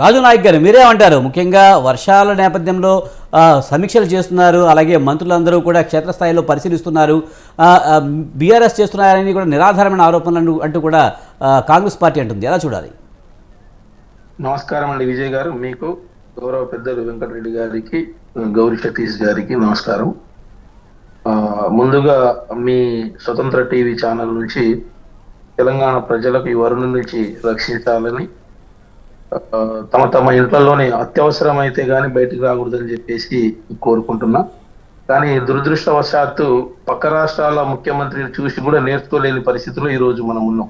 రాజు Nayak uh, గారు మీరేమంటారు? ముఖ్యంగా వర్షాల నేపథ్యంలో సమీక్షలు చేస్తున్నారు అలాగే మంత్రులందరూ కూడా క్షేత్రస్థాయిలో పరిశీలిస్తున్నారు. బీఆర్ఎస్ చేస్తున్నారని కూడా నిరాధారమైన ఆరోపణలు అంటూ కూడా కాంగ్రెస్ పార్టీ అంటుంది. ఎలా చూడాలి? నమస్కారం అండి విజయ్ గారు. మీకు గౌరవ పెద్దలు వెంకటరెడ్డి గారికి గౌరీ సతీష్ గారికి నమస్కారం. ముందుగా మీ స్వతంత్ర టీవీ ఛానల్ నుంచి తెలంగాణ ప్రజలకు ఈ వరుణ నుంచి రక్షించాలని తమ తమ ఇంట్లోనే అత్యవసరమైతే కానీ బయటకు బయటికి రాకూడదని చెప్పేసి కోరుకుంటున్నా. కానీ దురదృష్టవశాత్తు పక్క రాష్ట్రాల ముఖ్యమంత్రిని చూసి కూడా నేర్చుకోలేని పరిస్థితిలో ఈరోజు మనం ఉన్నాం.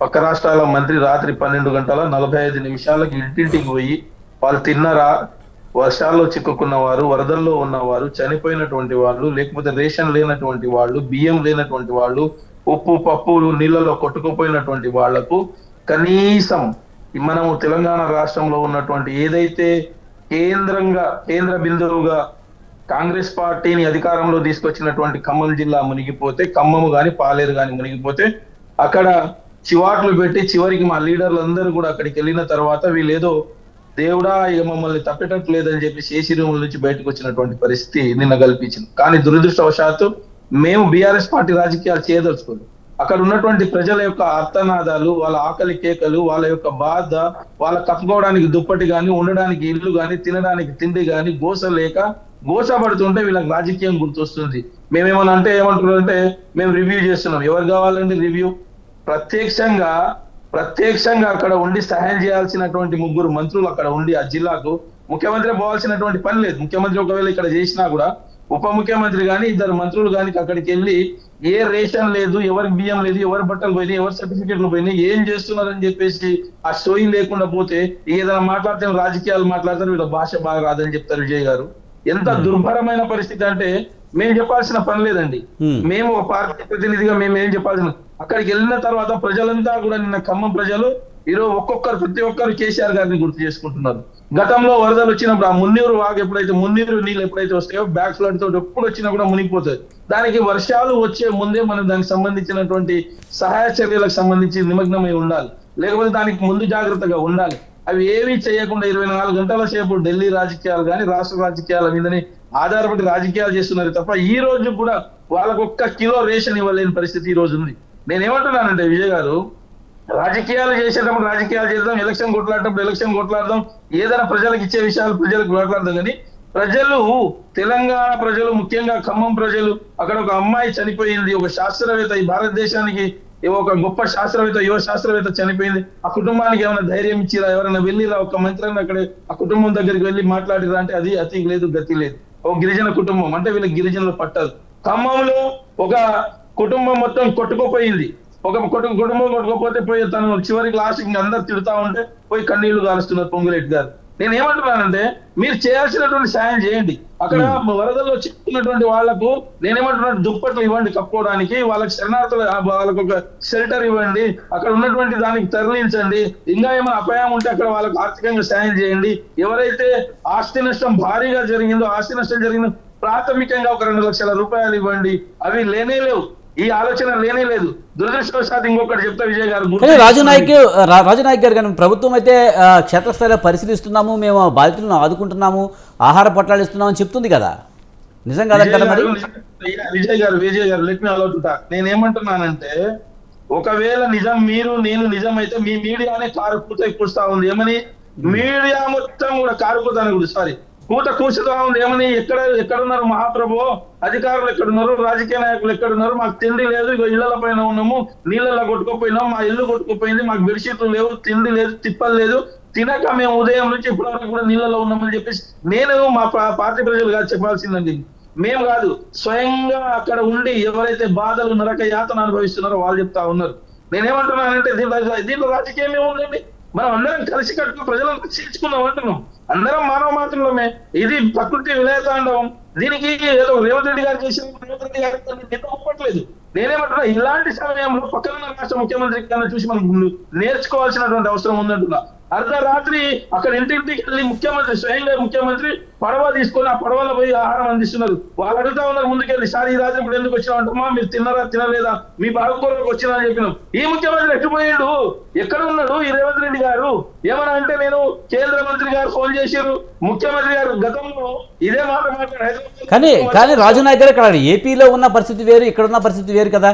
పక్క రాష్ట్రాల మంత్రి రాత్రి పన్నెండు గంటల నలభై ఐదు నిమిషాలకు ఇంటింటికి పోయి వాళ్ళు తిన్నరా? వర్షాల్లో చిక్కుకున్న వారు వరదల్లో ఉన్నవారు చనిపోయినటువంటి వాళ్ళు లేకపోతే రేషన్ లేనటువంటి వాళ్ళు బియ్యం లేనటువంటి వాళ్ళు ఉప్పు పప్పులు నీళ్ళలో కొట్టుకుపోయినటువంటి వాళ్ళకు కనీసం మనము తెలంగాణ రాష్ట్రంలో ఉన్నటువంటి ఏదైతే కేంద్రంగా కేంద్ర బిందువుగా కాంగ్రెస్ పార్టీని అధికారంలో తీసుకొచ్చినటువంటి ఖమ్మం జిల్లా మునిగిపోతే ఖమ్మము గాని పాలేరు గాని మునిగిపోతే అక్కడ చివాట్లు పెట్టి చివరికి మా లీడర్లు అందరూ కూడా అక్కడికి వెళ్ళిన తర్వాత వీళ్ళేదో దేవుడా ఇక మమ్మల్ని తప్పేటట్టు లేదని చెప్పి శేషి రూముల నుంచి బయటకు వచ్చినటువంటి పరిస్థితి నిన్న కల్పించింది. కానీ దురదృష్టవశాత్తు మేము బీఆర్ఎస్ పార్టీ రాజకీయాలు చేయదలుచుకోలేదు. అక్కడ ఉన్నటువంటి ప్రజల యొక్క అర్థనాదాలు వాళ్ళ ఆకలి కేకలు వాళ్ళ యొక్క బాధ వాళ్ళ కప్పుకోవడానికి దుప్పటి గాని ఉండడానికి ఇల్లు గాని తినడానికి తిండి గాని గోస లేక గోస పడుతుంటే వీళ్ళకి రాజకీయం గుర్తొస్తుంది. మేమేమన్నా అంటే ఏమంటున్నారంటే మేము రివ్యూ చేస్తున్నాం. ఎవరు కావాలండి రివ్యూ? ప్రత్యక్షంగా ప్రత్యక్షంగా అక్కడ ఉండి సహాయం చేయాల్సినటువంటి ముగ్గురు మంత్రులు అక్కడ ఉండి ఆ జిల్లాకు ముఖ్యమంత్రి పోవాల్సినటువంటి పని లేదు. ముఖ్యమంత్రి ఒకవేళ ఇక్కడ చేసినా కూడా ఉప ముఖ్యమంత్రి గాని ఇద్దరు మంత్రులు గాని అక్కడికి వెళ్ళి ఏ రేషన్ లేదు ఎవరి బియ్యం లేదు ఎవరి బట్టలు పోయినాయి ఎవరి సర్టిఫికెట్లు పోయినాయి ఏం చేస్తున్నారని చెప్పేసి ఆ షోయింగ్ లేకుండా పోతే ఏదైనా మాట్లాడితే రాజకీయాలు మాట్లాడతారు వీళ్ళ భాష బాగా రాదని చెప్తారు విజయ్ గారు. ఎంత దుర్భరమైన పరిస్థితి అంటే మేము చెప్పాల్సిన పని లేదండి. Hmm. మేము ఒక పార్టీ ప్రతినిధిగా మేము ఏం చెప్పాల్సిన అక్కడికి వెళ్ళిన తర్వాత ప్రజలంతా కూడా నిన్న ఖమ్మం ప్రజలు ఈరోజు ఒక్కొక్కరు ప్రతి ఒక్కరు కేసీఆర్ గారిని గుర్తు చేసుకుంటున్నారు. గతంలో వరదలు వచ్చినప్పుడు ఆ మున్నీరు వాగు ఎప్పుడైతే మున్నీరు నీళ్ళు ఎప్పుడైతే వస్తాయో బ్యాక్ ఫ్లడ్ తోటి ఎప్పుడు వచ్చినా కూడా మునిగిపోతుంది దానికి వర్షాలు వచ్చే ముందే మనం దానికి సంబంధించినటువంటి సహాయ చర్యలకు సంబంధించి నిమగ్నమై ఉండాలి. లేకపోతే దానికి ముందు జాగ్రత్తగా ఉండాలి. అవి ఏమీ చేయకుండా ఇరవై నాలుగు గంటల సేపు ఢిల్లీ రాజకీయాలు కానీ రాష్ట్ర రాజకీయాల మీదనే ఆధారపడి రాజకీయాలు చేస్తున్నారు తప్ప ఈ రోజు కూడా వాళ్ళకు ఒక్క కిలో రేషన్ ఇవ్వలేని పరిస్థితి ఈ రోజు ఉంది. నేనేమంటున్నానంటే విజయ్ గారు రాజకీయాలు చేసేటప్పుడు రాజకీయాలు చేద్దాం ఎలక్షన్ కొట్లాడేటప్పుడు ఎలక్షన్ కొట్లాడదాం ఏదైనా ప్రజలకు ఇచ్చే విషయాలు ప్రజలకు కొట్లాడదాం కానీ ప్రజలు తెలంగాణ ప్రజలు ముఖ్యంగా ఖమ్మం ప్రజలు అక్కడ ఒక అమ్మాయి చనిపోయింది ఒక శాస్త్రవేత్త ఈ భారతదేశానికి ఒక గొప్ప శాస్త్రవేత్త యువ శాస్త్రవేత్త చనిపోయింది. ఆ కుటుంబానికి ఏమైనా ధైర్యం ఇచ్చిరా? ఎవరైనా వెళ్ళిరా? ఒక మంత్రాన్ని అక్కడ ఆ కుటుంబం దగ్గరికి వెళ్ళి మాట్లాడిరా అంటే అది అతి లేదు గతి లేదు. ఒక గిరిజన కుటుంబం అంటే వీళ్ళకి గిరిజనులు పట్టదు. ఖమ్మంలో ఒక కుటుంబం మొత్తం కొట్టుకుపోయింది. ఒక కుటుంబం కుటుంబం కొట్టుకోపోతే పోయి తను చివరికి లాస్ట్ అందరు తిడతా ఉంటే పోయి కన్నీళ్ళు కాలుస్తున్నారు పొంగులేటి గారు. నేను ఏమంటున్నానంటే మీరు చేయాల్సినటువంటి సాయం చేయండి. అక్కడ వరదల్లో చిక్కున్నటువంటి వాళ్ళకు నేనేమంటున్నాను దుప్పట్లు ఇవ్వండి కప్పుకోవడానికి వాళ్ళకి శరణార్థులు వాళ్ళకు ఒక షెల్టర్ ఇవ్వండి అక్కడ ఉన్నటువంటి దానికి తరలించండి. ఇంకా ఏమైనా అపాయం ఉంటే అక్కడ వాళ్ళకు ఆర్థికంగా సాయం చేయండి. ఎవరైతే ఆస్తి నష్టం భారీగా జరిగిందో ఆస్తి నష్టం జరిగిందో ప్రాథమికంగా ఒక రెండు లక్షల రూపాయలు ఇవ్వండి. అవి లేనే లేవు. ఈ ఆలోచన లేనే లేదు. దురదృష్టవశాత్తు ఇంకొకటి చెప్తా విజయ్ గారు రాజు నాయక్ రాజు నాయక్ గారు కానీ ప్రభుత్వం అయితే క్షేత్రస్థాయిలో పరిశీలిస్తున్నాము మేము బాధితులను ఆదుకుంటున్నాము ఆహార పొట్లాలు ఇస్తున్నాము అని చెప్తుంది కదా. నిజం మరి? విజయ్ గారు, విజయ్ గారు లెట్ మీ అలౌట్ నేను ఏమంటున్నానంటే ఒకవేళ నిజం మీరు నేను నిజం అయితే మీ మీడియానే కారు కూత కూస్తా ఉంది. ఏమని? మీడియా మొత్తం కూడా కారు కూడా సారీ కూత కూర్చుతా ఉంది ఏమని? ఎక్కడ ఎక్కడున్నారు మహాప్రభు? అధికారులు ఎక్కడున్నారు? రాజకీయ నాయకులు ఎక్కడున్నారు? మాకు తిండి లేదు ఇక ఇళ్ళ పైన ఉన్నాము. నీళ్ళలో కొట్టుకుపోయినాం మా ఇల్లు కొట్టుకుపోయింది మాకు బెడ్షీట్లు లేవు తిండి లేదు తిప్పలు లేదు. తినక మేము ఉదయం నుంచి ఇప్పటి వరకు కూడా నీళ్ళలో ఉన్నామని చెప్పేసి నేను మా పార్టీ ప్రజలు కాదు చెప్పాల్సిందండి. మేము కాదు స్వయంగా అక్కడ ఉండి ఎవరైతే బాధలు నరక యాతన అనుభవిస్తున్నారో వాళ్ళు చెప్తా ఉన్నారు. నేనేమంటున్నానంటే దీంట్లో దీంట్లో రాజకీయం ఏముందండి? మనం అందరం కలిసి కట్టుకుని ప్రజలను రక్షించుకుందాం అంటున్నాం. అందరం మానవ మాత్రమే. ఇది ప్రకృతి విలయతాండవం దీనికి ఏదో రేవంత్ రెడ్డి గారు చేసిన రేవంత్ రెడ్డి గారు నిన్న ఒప్పట్లేదు. నేనేమంటున్నా ఇలాంటి సమయంలో పక్కన ఉన్న రాష్ట్ర ముఖ్యమంత్రి కన్నా చూసి మనం నేర్చుకోవాల్సినటువంటి అవసరం ఉందంటున్నా. అర్ధరాత్రి అక్కడ ఇంటింటికి వెళ్ళి ముఖ్యమంత్రి స్వయంగా ముఖ్యమంత్రి పడవ తీసుకొని ఆ పడవలో పోయి ఆహారం అందిస్తున్నారు. వాళ్ళు అడుగుతా ఉన్నారు ముందుకెళ్ళి సార్ ఈ రాత్రి ఇప్పుడు ఎందుకు వచ్చినా అంటమ్మా మీరు తిన్నారా తినలేదా? మీ బాగు కొరకు వచ్చినా అని చెప్పినాం. ఈ ముఖ్యమంత్రి ఎట్టుపోయాడు ఎక్కడ ఉన్నాడు ఈ రేవంత్ రెడ్డి గారు? ఏమన్నా అంటే నేను కేంద్ర మంత్రి గారు ఫోన్ చేశారు ముఖ్యమంత్రి గారు గతంలో ఇదే మాట మాట్లాడారు. కానీ కానీ రాజు నాయక్ గారు ఇక్కడ ఏపీలో ఉన్న పరిస్థితి వేరు ఇక్కడ ఉన్న పరిస్థితి వేరు కదా.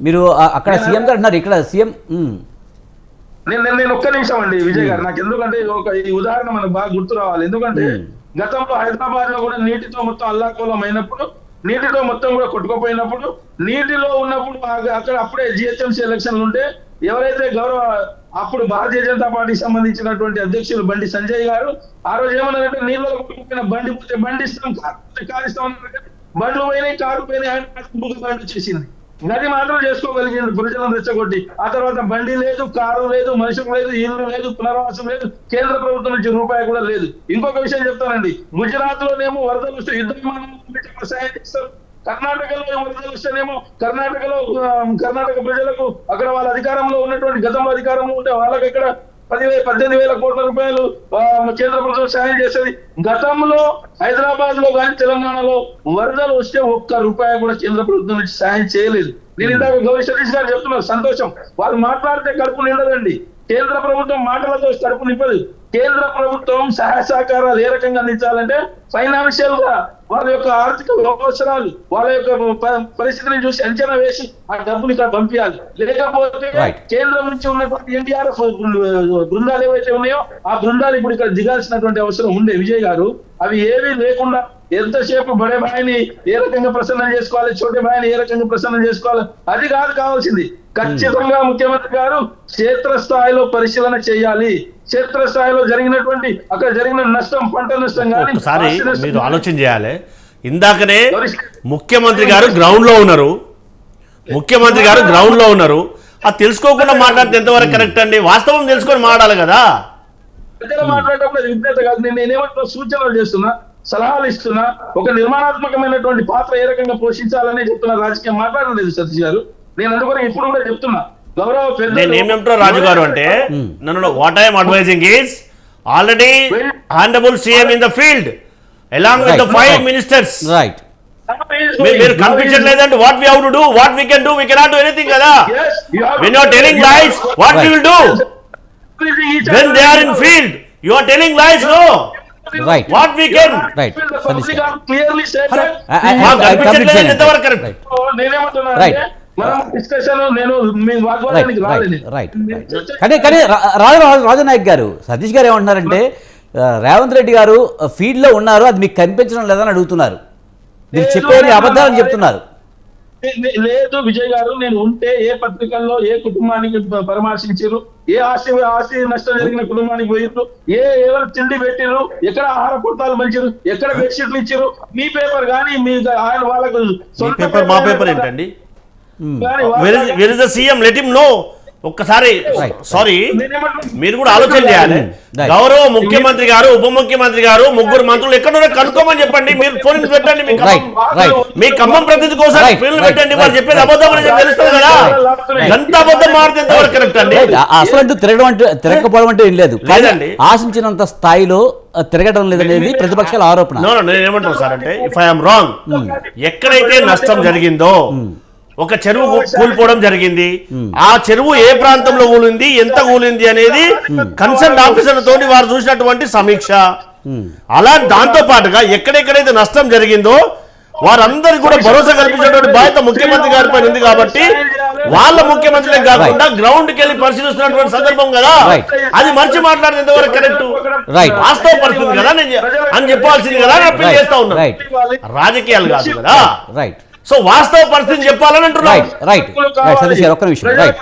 మీరు అక్కడ సీఎం గారు అంటున్నారు ఇక్కడ సీఎం నేను నేను- ఒక్క నిమిషం అండి విజయ్ గారు నాకు ఎందుకంటే ఒక ఈ ఉదాహరణ మనకు బాగా గుర్తు రావాలి ఎందుకంటే Hmm. గతంలో హైదరాబాద్లో కూడా నీటితో మొత్తం అల్లాకోలం అయినప్పుడు నీటితో మొత్తం కూడా కొట్టుకుపోయినప్పుడు నీటిలో ఉన్నప్పుడు అక్కడ అప్పుడే జిహెచ్ఎంసీ ఎలక్షన్లు ఉంటే ఎవరైతే గౌరవ అప్పుడు భారతీయ జనతా పార్టీకి సంబంధించినటువంటి అధ్యక్షులు బండి సంజయ్ గారు ఆ రోజు ఏమన్నారంటే నీళ్ళలో కొట్టుకుపోయిన బండి పోతే బండి ఇస్తాం కారు కారు ఇస్తాం బండ్లు పోయినాయి కారు పోయినాయి ఆయన బండి వచ్చేసింది నది మాత్రం చేసుకోగలిగింది ప్రజలను రెచ్చగొట్టి. ఆ తర్వాత బండి లేదు కారు లేదు మనుషులు లేదు ఇల్లు లేదు పునరావాసం లేదు కేంద్ర ప్రభుత్వం నుంచి రూపాయి కూడా లేదు. ఇంకొక విషయం చెప్తానండి. గుజరాత్ లోనేమో వరదలు వస్తే యుద్ధ విమానం పంపించి చేస్తారు. కర్ణాటకలో వరదలు వస్తేనేమో కర్ణాటకలో కర్ణాటక ప్రజలకు అక్కడ వాళ్ళ అధికారంలో ఉన్నటువంటి గతంలో అధికారంలో ఉంటే వాళ్ళకి ఇక్కడ పదివేల పద్దెనిమిది వేల కోట్ల రూపాయలు కేంద్ర ప్రభుత్వం సాయం చేసేది గతంలో హైదరాబాద్లో కానీ తెలంగాణలో వరదలు వస్తే ఒక్క రూపాయి కూడా కేంద్ర ప్రభుత్వం నుంచి సాయం చేయలేదు. నేను ఇందాక గౌరీ సతీష్ గారు చెప్తున్నారు సంతోషం. వాళ్ళు మాట్లాడితే కడుపు నిండదండి. కేంద్ర ప్రభుత్వం మాటలతో కడుపు నింపదు. కేంద్ర ప్రభుత్వం సహాయ సహకారాలు ఏ రకంగా అందించాలంటే ఫైనాన్షియల్గా వాళ్ళ యొక్క ఆర్థిక అవసరాలు వాళ్ళ యొక్క పరిస్థితిని చూసి అంచనా వేసి ఆ డబ్బుని ఇక్కడ పంపించాలి. లేకపోతే. కేంద్రం నుంచి ఉన్నటువంటి ఎన్డీఆర్ఎఫ్ బృందాలు ఏవైతే ఉన్నాయో ఆ బృందాలు ఇప్పుడు ఇక్కడ దిగాల్సినటువంటి అవసరం ఉండే విజయ్ గారు. అవి ఏవీ లేకుండా ఎంతసేపు బడే భాయిని ఏ రకంగా ప్రసన్నం చేసుకోవాలి చోటే భాయిని ఏ రకంగా ప్రసన్నం చేసుకోవాలి అది కాదు కావాల్సింది. ఖచ్చితంగా ముఖ్యమంత్రి గారు క్షేత్ర స్థాయిలో పరిశీలన చేయాలి. క్షేత్ర స్థాయిలో జరిగినటువంటి అక్కడ జరిగిన నష్టం పంట నష్టం కానీ ఒకసారి మీరు ఆలోచన చేయాలి. ఇందాకనే ముఖ్యమంత్రి గారు గ్రౌండ్లో ఉన్నారు. ముఖ్యమంత్రి గారు గ్రౌండ్లో ఉన్నారు. అది తెలుసుకోకుండా మాట్లాడితే ఎంతవరకు కరెక్ట్ అండి? వాస్తవం తెలుసుకొని మాట్లాడాలి కదా. ప్రజలు మాట్లాడేటప్పుడు విజ్ఞత కాదు. నేను నేనేమంటున్నా సూచనలు చేస్తున్నా సలహాలు ఇస్తున్నా ఒక నిర్మాణాత్మకమైనటువంటి పాత్ర ఏ రకంగా పోషించాలని చెప్తున్నా రాజకీయం మాట్లాడలేదు సతీష్ గారు. నేను అందుకని ఇప్పుడు కూడా చెప్తున్నా. గౌరవ నేను ఏమంటారో రాజు గారు అంటే నన్ను what I'm advising is already handable CM in the field along with the Right. Five ministers right మీరు కనిపించట్లేదంటే what we how to do what we can do we cannot do anything కదా When you are telling lies, what we will do? when they are in field you are telling lies no Right. what we can Right. Satish clearly I కనిపించట్లేదు ఎంతవరకు correct Right. మనం discussion నేను మీ right వాగ్వాదానికి right రాలేదు right కానీ కానీ రాజు రాజు రాజనాయక్ గారు సతీష్ గారు ఏమంటున్నారంటే రేవంత్ రెడ్డి గారు ఫీల్డ్లో ఉన్నారు అది మీకు కనిపించడం లేదని అడుగుతున్నారు. మీరు చెప్పేది అబద్ధాలని. చెప్తున్నారు. లేదు విజయ్ గారు నేను ఉంటే ఏ పత్రికల్లో ఏ కుటుంబానికి పరామర్శించారు ఏ ఆస్తి ఆస్తి నష్టం జరిగిన కుటుంబానికి పోయిర్రు? ఏ ఎవరు తిండి పెట్టిర్రు? ఎక్కడ ఆహార పొట్టాలు మంచిరు ఎక్కడ బెడ్షీట్లు ఇచ్చారు మీ పేపర్ కానీ మీ ఆయన వాళ్ళకు పేపర్ మా పేపర్ ఏంటండి? Where is the CM let him know ఒక్కసారి. సారీ మీరు కూడా ఆలోచన చేయాలి. Right. గౌరవ ముఖ్యమంత్రి గారు ఉప ముఖ్యమంత్రి గారు ముగ్గురు మంత్రులు ఎక్కడున్నా కనుక్కోమని చెప్పండి. మీరు ఫోన్ పెట్టండి మీ ఖమ్మం- ప్రతినిధి కోసం Right, ఫోన్ right, పెట్టండి. వాళ్ళు చెప్పేది. అబద్ధం అని తెలుస్తుంది కదా. ఎంత అబద్ధం మారితే ఎంతవరకు కరెక్ట్ అండి? అసలు అంటూ తిరగడం అంటే తిరగకపోవడం అంటే ఏం లేదు. లేదండి. ఆశించినంత స్థాయిలో తిరగడం లేదనేది ప్రతిపక్షాల ఆరోపణ. నో నో నేను ఏమంటాను సార్ అంటే ఇఫ్ ఐఎమ్ రాంగ్ ఎక్కడైతే నష్టం జరిగిందో ఒక చెరువు కూలిపోవడం జరిగింది. ఆ చెరువు ఏ ప్రాంతంలో కూలింది? ఎంత కూలింది అనేది కన్సర్న్ ఆఫీసర్ తోటి వారు చూసినటువంటి సమీక్ష. అలా దాంతో పాటుగా ఎక్కడెక్కడైతే నష్టం జరిగిందో వారందరికీ కూడా భరోసా కల్పించేటువంటి బాధ్యత ముఖ్యమంత్రి గారి పైన ఉంది కాబట్టి వాళ్ళ ముఖ్యమంత్రులే కాకుండా గ్రౌండ్కి వెళ్ళి పరిశీలిస్తున్నటువంటి సందర్భం కదా. అది మర్చి మాట్లాడిన ఎంతవరకు కరెక్ట్. వాస్తవ పరిస్థితి కదా నేను అని చెప్పాల్సింది కదా అని అప్పీల్. చేస్తా ఉన్నా. రాజకీయాలు కాదు కదా. రైట్ సో వాస్తవ పరిస్థితిని చెప్పాలని అంటున్నాం రైట్ రైట్ రైట్ సతీష్ గారు ఒక్క నిమిషం. రైట్